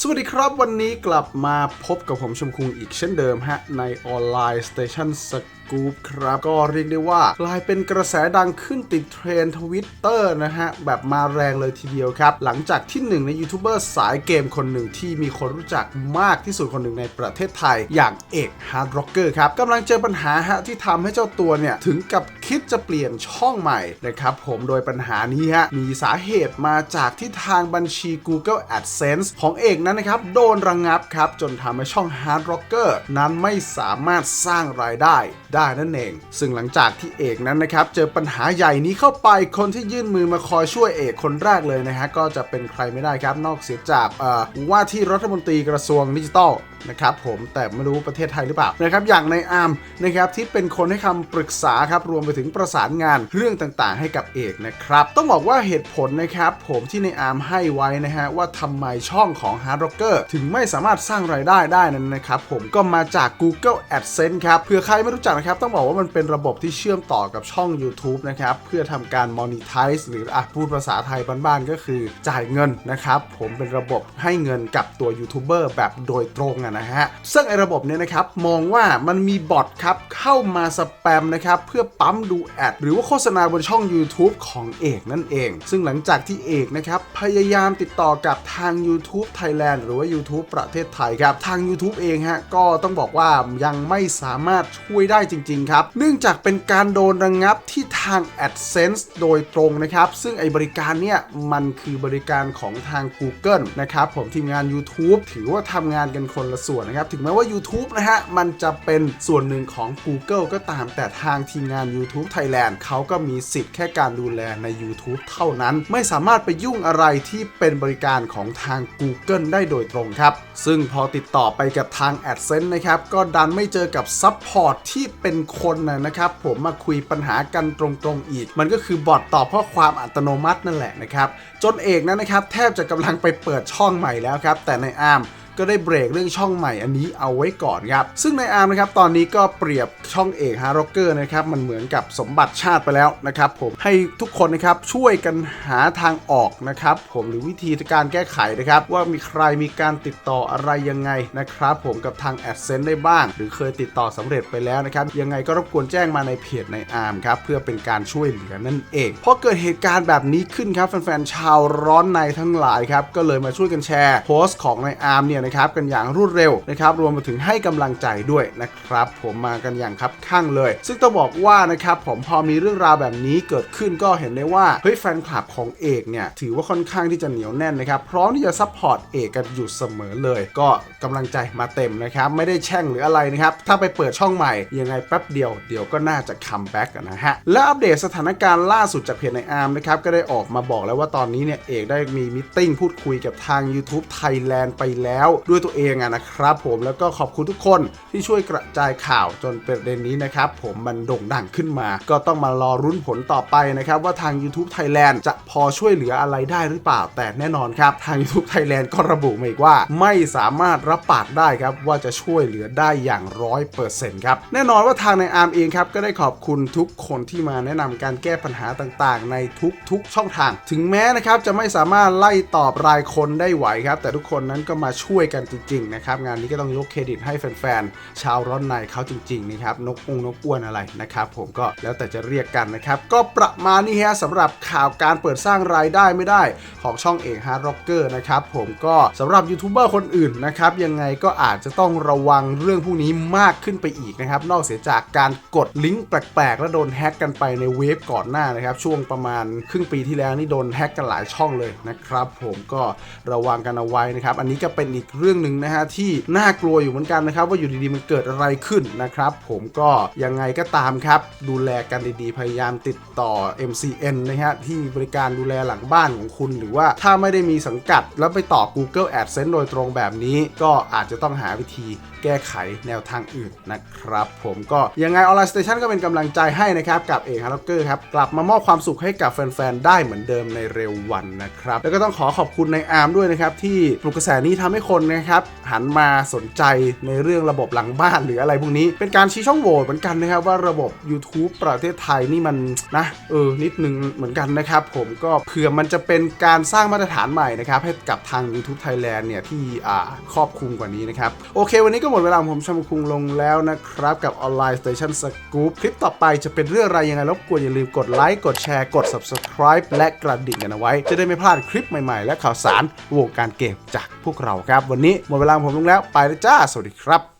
สวัสดีครับวันนี้กลับมาพบกับผมชมคุงอีกเช่นเดิมฮะ ในออนไลน์สเตชันสกู๊ปครับ ก็เรียกได้ว่ากลายเป็นกระแสดังขึ้นติดเทรนทวิตเตอร์นะฮะ แบบมาแรงเลยทีเดียวครับ หลังจากที่หนึ่งในยูทูบเบอร์สายเกมคนหนึ่งที่มีคนรู้จักมากที่สุดคนหนึ่งในประเทศไทย อย่างเอกฮาร์ดร็อกเกอร์ครับกำลังเจอปัญหาฮะที่ทำให้เจ้าตัวเนี่ย ถึงกับคิดจะเปลี่ยนช่องใหม่นะครับผมโดยปัญหานี้ฮะมีสาเหตุมาจากที่ทางบัญชี Google AdSense ของเอกนั้นนะครับโดนระงงับครับจนทำให้ช่อง Hard Rocker นั้นไม่สามารถสร้างรายได้ได้นั่นเอง ซึ่งหลังจากที่เอกนั้นนะครับเจอปัญหาใหญ่นี้เข้าไปคนที่ยื่นมือมาคอยช่วยเอกคนแรกเลยนะฮะก็จะเป็นใครไม่ได้ครับนอกเสียจากว่าที่รัฐมนตรีกระทรวงดิจิทัลนะครับผมแต่ไม่รู้ประเทศไทยหรือเปล่านะครับอย่างในอาร์มนะครับที่เป็นคนให้คำปรึกษาครับรวมไปถึงประสานงานเรื่องต่างๆ ให้กับเอกนะครับต้องบอกว่าเหตุผลนะครับผมที่ในอาร์มให้ไว้นะฮะว่าทำไมช่องของ Hard Rocker ถึงไม่สามารถสร้างรายได้ได้นั้นนะครับผมก็มาจาก Google AdSense ครับเผื่อใครไม่รู้จักนะครับต้องบอกว่ามันเป็นระบบที่เชื่อมต่อกับช่อง YouTube นะครับเพื่อทำการ monetize หรืออะพูดภาษาไทยบ้านๆก็คือจ่ายเงินนะครับผมเป็นระบบให้เงินกับตัวยูทูบเบอร์แบบโดยตรงอะนะฮะซึ่งไอ้ระบบเนี้ยนะครับมองว่ามันมีบอทครับเข้ามาสแปมนะครับเพื่อปั๊มดูแอดหรือว่าโฆษณาบนช่อง YouTube ของเอกนั่นเอง ซึ่งหลังจากที่เอกนะครับพยายามติดต่อกับทาง YouTube Thailand หรือว่า YouTube ประเทศไทยครับทาง YouTube เองฮะก็ต้องบอกว่ายังไม่สามารถช่วยได้จริง ๆ ครับ เนื่องจากเป็นการโดนระงงับที่ทาง AdSense โดยตรงนะครับ ซึ่งไอ้บริการเนี่ย มันคือบริการของทาง Google นะครับผมทีมงาน YouTube ถือว่าทำงานกันคนละส่วนนะครับ ถึงแม้ว่า YouTube นะฮะ มันจะเป็นส่วนหนึ่งของ Google ก็ตามแต่ทางทีมงาน YouTube Thailand เขาก็มีสิทธิ์แค่การดูแลใน YouTube เท่านั้น ไม่สามารถไปยุ่งอะไรที่เป็นบริการของทาง Google ได้โดยตรงครับ ซึ่งพอติดต่อไปกับทาง AdSense นะครับ ก็ดันไม่เจอกับซัพพอร์ตที่เเป็นคนนะนะครับผมมาคุยปัญหากันตรงๆอีก มันก็คือบอทตอบข้อความอัตโนมัตินั่นแหละนะครับ จนเอกนั้นนะครับแทบจะกำลังไปเปิดช่องใหม่แล้วครับ แต่ในอาร์ม ก็ได้เบรกเรื่องช่องใหม่อันนี้เอาไว้ก่อนครับ ซึ่งในอาร์มนะครับตอนนี้ก็เปรียบช่องเอกฮาร์ร็อกเกอร์นะครับมันเหมือนกับสมบัติชาติไปแล้วนะครับผมให้ทุกคนนะครับช่วยกันหาทางออกนะครับผมหรือวิธีการแก้ไขนะครับว่ามีใครมีการติดต่ออะไรยังไงนะครับผมกับทาง a d s e n s e ได้บ้าง หรือเคยติดต่อสำเร็จไปแล้วนะครับยังไงก็รบกวนแจ้งมาในเพจในอาร์มครับเพื่อเป็นการช่วยเหลือนั่นเองพอเกิดเหตุการณ์แบบนี้ขึ้นครับแฟนๆชาวร้อนในทั้งหลายครับก็เลยมาช่วยกันแชร์โพสต์ของในอาร์มเนี่ยนะครับกันอย่างรวดเร็วนะครับรวมไปถึงให้กำลังใจด้วยนะครับผมมากันอย่างคับข้างเลย ซึ่งต้องบอกว่านะครับผมพอมีเรื่องราวแบบนี้เกิดขึ้นก็เห็นได้ว่าเฮ้ยแฟนคลับของเอกเนี่ยถือว่าค่อนข้างที่จะเหนียวแน่นนะครับพร้อมที่จะซัพพอร์ตเอกกันอยู่เสมอเลย ก็กำลังใจมาเต็มนะครับไม่ได้แช่งหรืออะไรนะครับถ้าไปเปิดช่องใหม่ยังไงแป๊บเดียวเดี๋ยวก็น่าจะคัมแบ็กนะฮะและอัปเดตสถานการณ์ล่าสุดจากเพจในอาร์มนะครับก็ได้ออกมาบอกแล้วว่าตอนนี้เนี่ยเอกได้มีมิทติ้งพูดคุยกับทาง YouTube Thailand ไปแล้วด้วยตัวเองอะนะครับผมแล้วก็ขอบคุณทุกคนที่ช่วยกระจายข่าวจนประเด็นนี้นะครับผมมันโด่งดังขึ้นมา ก็ต้องมารอรุ้นผลต่อไปนะครับว่าทาง YouTube Thailand จะพอช่วยเหลืออะไรได้หรือเปล่า แต่แน่นอนครับ ทาง YouTube Thailand ก็ระบุมาอีกว่า ไม่สามารถรับปากได้ครับว่าจะช่วยเหลือได้อย่างร้อยเปอร์เซ็นต์ครับแน่นอนว่าทางในอาร์มเองครับก็ได้ขอบคุณทุกคนที่มาแนะนำการแก้ปัญหาต่างๆ ในทุกๆช่องทาง ถึงแม้นะครับจะไม่สามารถไล่ตอบรายคนได้ไหวครับ แต่ทุกคนนั้นก็มาช่วยกันจริงๆนะครับงานนี้ก็ต้องยกเครดิตให้แฟนๆชาวร้อนในเขาจริงๆนะครับนกองนกอ้วนอะไรนะครับผมก็แล้วแต่จะเรียกกันนะครับก็ประมาณนี้ฮะสำหรับข่าวการเปิดสร้างรายได้ไม่ได้ของช่องเอกฮาร์ดร็อกเกอร์นะครับผมก็สำหรับยูทูบเบอร์คนอื่นนะครับยังไงก็อาจจะต้องระวังเรื่องพวกนี้มากขึ้นไปอีกนะครับนอกเสียจากการกดลิงก์แปลกๆ แล้วโดนแฮ็กกันไปในเว็บก่อนหน้านะครับช่วงประมาณครึ่งปีที่แล้วนี่โดนแฮ็กกันหลายช่องเลยนะครับผมก็ระวังกันเอาไว้นะครับอันนี้ก็เป็นอีกเรื่องหนึ่งนะฮะที่น่ากลัวอยู่เหมือนกันนะครับ ว่าอยู่ดีๆมันเกิดอะไรขึ้นนะครับ ผมก็ยังไงก็ตามครับ ดูแลกันดีๆ พยายามติดต่อ MCN นะฮะที่บริการดูแลหลังบ้านของคุณ หรือว่าถ้าไม่ได้มีสังกัดแล้วไปต่อ Google AdSense โดยตรงแบบนี้ก็อาจจะต้องหาวิธีแก้ไขแนวทางอื่นนะครับ ผมก็ยังไงออนไลน์สเตชันก็เป็นกำลังใจให้นะครับ กับเอกฮาร์ล็อกเกอร์ครับ กลับมามอบความสุขให้กับแฟน ๆ ได้เหมือนเดิมในเร็ววันนะครับ แล้วก็ต้องขอขอบคุณในอาร์มด้วยนะครับ ที่ปลุกกระแสนี้ทำให้คนนะครับหันมาสนใจในเรื่องระบบหลังบ้านหรืออะไรพวกนี้ เป็นการชี้ช่องโหว่เหมือนกันนะครับว่าระบบ YouTube ประเทศไทยนี่มันนะเออนิดนึงเหมือนกันนะครับ ผมก็เผื่อมันจะเป็นการสร้างมาตรฐานใหม่นะครับให้กับทาง YouTube Thailand เนี่ยที่อ่าครอบคลุมกว่านี้นะครับ โอเค วันนี้ก็หมดเวลาของผมชมคุงลงแล้วนะครับ กับออนไลน์สเตชันสกู๊ปคลิปต่อไปจะเป็นเรื่องอะไรยังไงรบกวนอย่าลืมกดไลค์กดแชร์กด subscribe และกระดิ่งกันเอาไว้ จะได้ไม่พลาดคลิปใหม่ๆ และข่าวสารวงการเกมจากพวกเราครับวันนี้หมดเวลาผมลงแล้วไปแล้วจ้า สวัสดีครับ